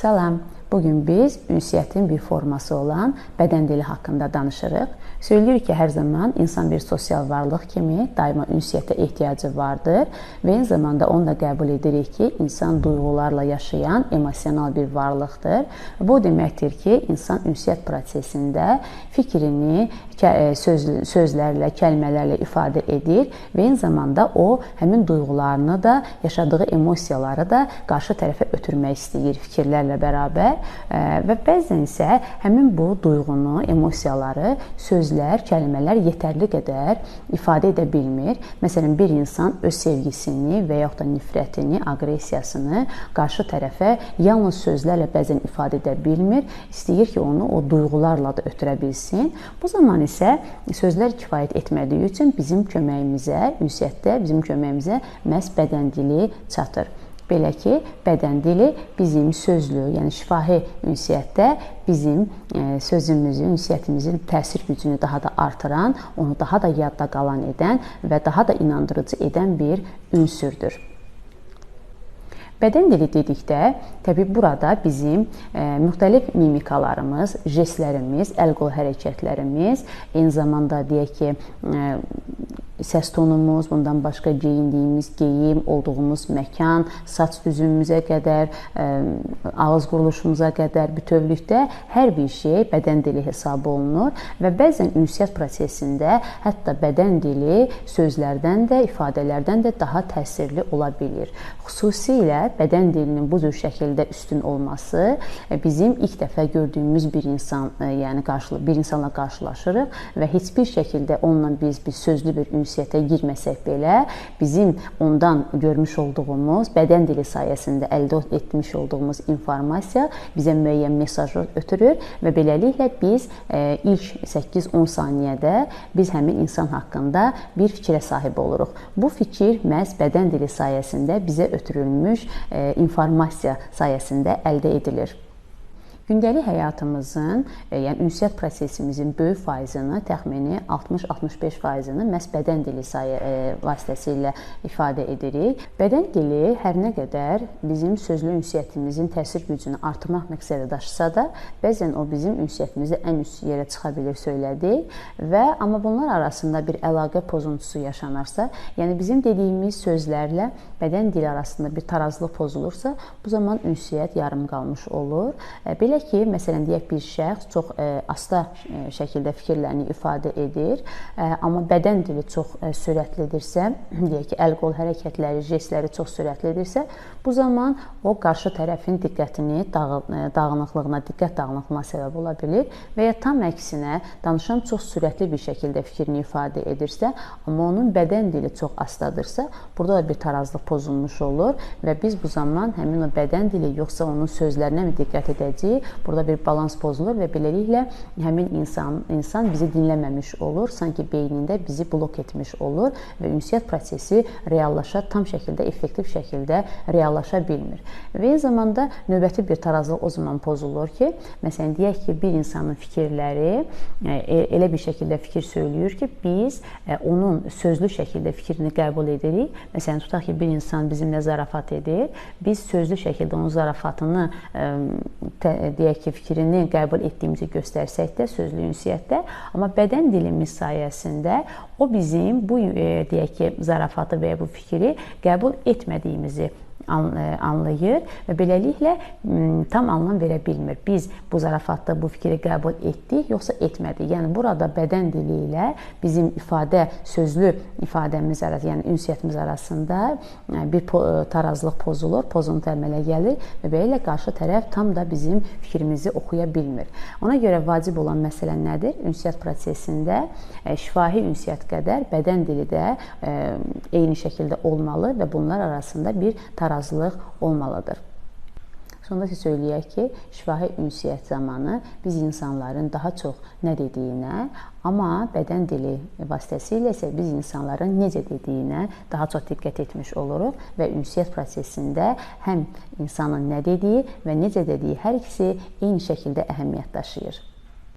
Salam. Bu gün biz ünsiyyətin bir forması olan bədən dili haqqında danışırıq. Söyləyirik ki, hər zaman insan bir sosial varlıq kimi daima ünsiyyətə ehtiyacı vardır və eyni zamanda onu da qəbul edirik ki, insan duyğularla yaşayan emosional bir varlıqdır. Bu deməkdir ki, insan ünsiyyət prosesində fikrini söz, sözlərlə, kəlmələrlə ifadə edir və eyni zamanda o həmin duyğularını da, yaşadığı emosiyaları da qarşı tərəfə ötürmək istəyir fikirlərlə bərabər və bəzən isə həmin bu duyğunu, emosiyaları sözlər, kəlmələr yetərli qədər ifadə edə bilmir. Məsələn, bir insan öz sevgisini və yaxud da nifrətini, aqressiyasını qarşı tərəfə yalnız sözlərlə bəzən ifadə edə bilmir. İstəyir ki, onu o duyğularla da ötürə bilsin. Bu zaman isə sözlər kifayət etmədiyi üçün bizim köməyimizə, ünsiyyətdə bizim köməyimizə məhz bədən dili çatır. Belə ki, bədən dili bizim sözlü, yəni şifahi ünsiyyətdə bizim e, sözümüzü, ünsiyyətimizin təsir gücünü daha da artıran, onu daha da yadda qalan edən və daha da inandırıcı edən bir ünsürdür. Bədən dili dedikdə, təbii burada bizim e, müxtəlif mimikalarımız, jestlərimiz, əl-qol hərəkətlərimiz, eyni zamanda deyək ki, e, səs tonumuz, bundan başqa geyindiyimiz geyim, olduğumuz məkan, saç düzümümüzə qədər, ağız quruluşumuza qədər bütövlükdə hər bir şey bədən dili hesab olunur və bəzən ünsiyyət prosesində hətta bədən dili sözlərdən də, ifadələrdən də daha təsirli ola bilir. Xüsusilə bədən dilinin bu cür şəkildə üstün olması bizim ilk dəfə gördüyümüz bir insan, yəni qarşı bir insanla qarşılaşırıq və heç bir şəkildə onunla biz bir sözlü bir ünsiyyət ünsiyyətə girməsək belə, bizim ondan görmüş olduğumuz bədən dili sayəsində əldə etmiş olduğumuz informasiya bizə müəyyən mesaj ötürür və beləliklə biz e, ilk 8-10 saniyədə biz həmin insan haqqında bir fikrə sahib oluruq. Bu fikir məhz bədən dili sayəsində bizə ötürülmüş e, informasiya sayəsində əldə edilir. Gündəlik həyatımızın, e, yəni ünsiyyət prosesimizin böyük faizini, təxmini 60-65%-ni məhz bədən dili sayı e, vasitəsilə ifadə edirik. Bədən dili hər nə qədər bizim sözlü ünsiyyətimizin təsir gücünü artırmaq məqsədi daşısa da, bəzən o bizim ünsiyyətimizdə ən üst yerə çıxa bilir söylədik və amma bunlar arasında bir əlaqə pozuntusu yaşanarsa, yəni bizim dediyimiz sözlərlə bədən dili arasında bir tarazlıq pozulursa, bu zaman ünsiyyət yarım qalmış olur. E, belə Belə ki, məsələn deyək bir şəxs çox ə, e, asta e, şəkildə fikirlərini ifadə edir, ə, e, amma bədən dili çox ə, sürətlidirsə, deyək ki, əl-qol hərəkətləri, jestləri çox sürətlidirsə, bu zaman o qarşı tərəfin diqqətini dağ, dağınıqlığına, diqqət dağınıqlığına səbəb ola bilər və ya tam əksinə danışan çox sürətli bir şəkildə fikrini ifadə edirsə, amma onun bədən dili çox astadırsa, burada da bir tarazlıq pozulmuş olur və biz bu zaman həmin o bədən dili yoxsa onun sözlərinə mi diqqət edəcəyik, Burada bir balans pozulur və beləliklə həmin insan insan bizi dinləməmiş olur, sanki beynində bizi blok etmiş olur və ünsiyyət prosesi reallaşa tam şəkildə effektiv şəkildə reallaşa bilmir. Və eyni zamanda növbəti bir tarazlıq o zaman pozulur ki, məsələn deyək ki, bir insanın fikirləri e, e, elə bir şəkildə fikir söyləyir ki, biz e, onun sözlü şəkildə fikrini qəbul edirik. Məsələn, tutaq ki, bir insan bizimlə zarafat edir. Biz sözlü şəkildə onun zarafatını deyək ki, fikrini qəbul etdiyimizi göstərsək də sözlü ünsiyyətdə, amma bədən dilimiz sayəsində o bizim bu e, deyək ki, zarafatı və ya bu fikri qəbul etmədiyimizi anlayır və beləliklə tam anlam verə bilmir. Biz bu zarafatda bu fikri qəbul etdik, yoxsa etmədik. Yəni burada bədən dili ilə bizim ifadə, sözlü ifadəmiz arasında, yəni ünsiyyətimiz arasında bir tarazlıq pozulur, pozuntu əmələ gəlir və beləliklə qarşı tərəf tam da bizim fikrimizi oxuya bilmir. Ona görə vacib olan məsələ nədir? Ünsiyyət prosesində şifahi ünsiyyət qədər bədən dili də eyni şəkildə olmalı və bunlar arasında bir tarazlıq razılıq olmalıdır. Sonda isə söyləyək ki, şifahi ünsiyyət zamanı biz insanların daha çox nə dediyinə, amma bədən dili vasitəsilə isə biz insanların necə dediyinə daha çox diqqət etmiş oluruq və ünsiyyət prosesində həm insanın nə dediyi və necə dediyi hər ikisi eyni şəkildə əhəmiyyət daşıyır.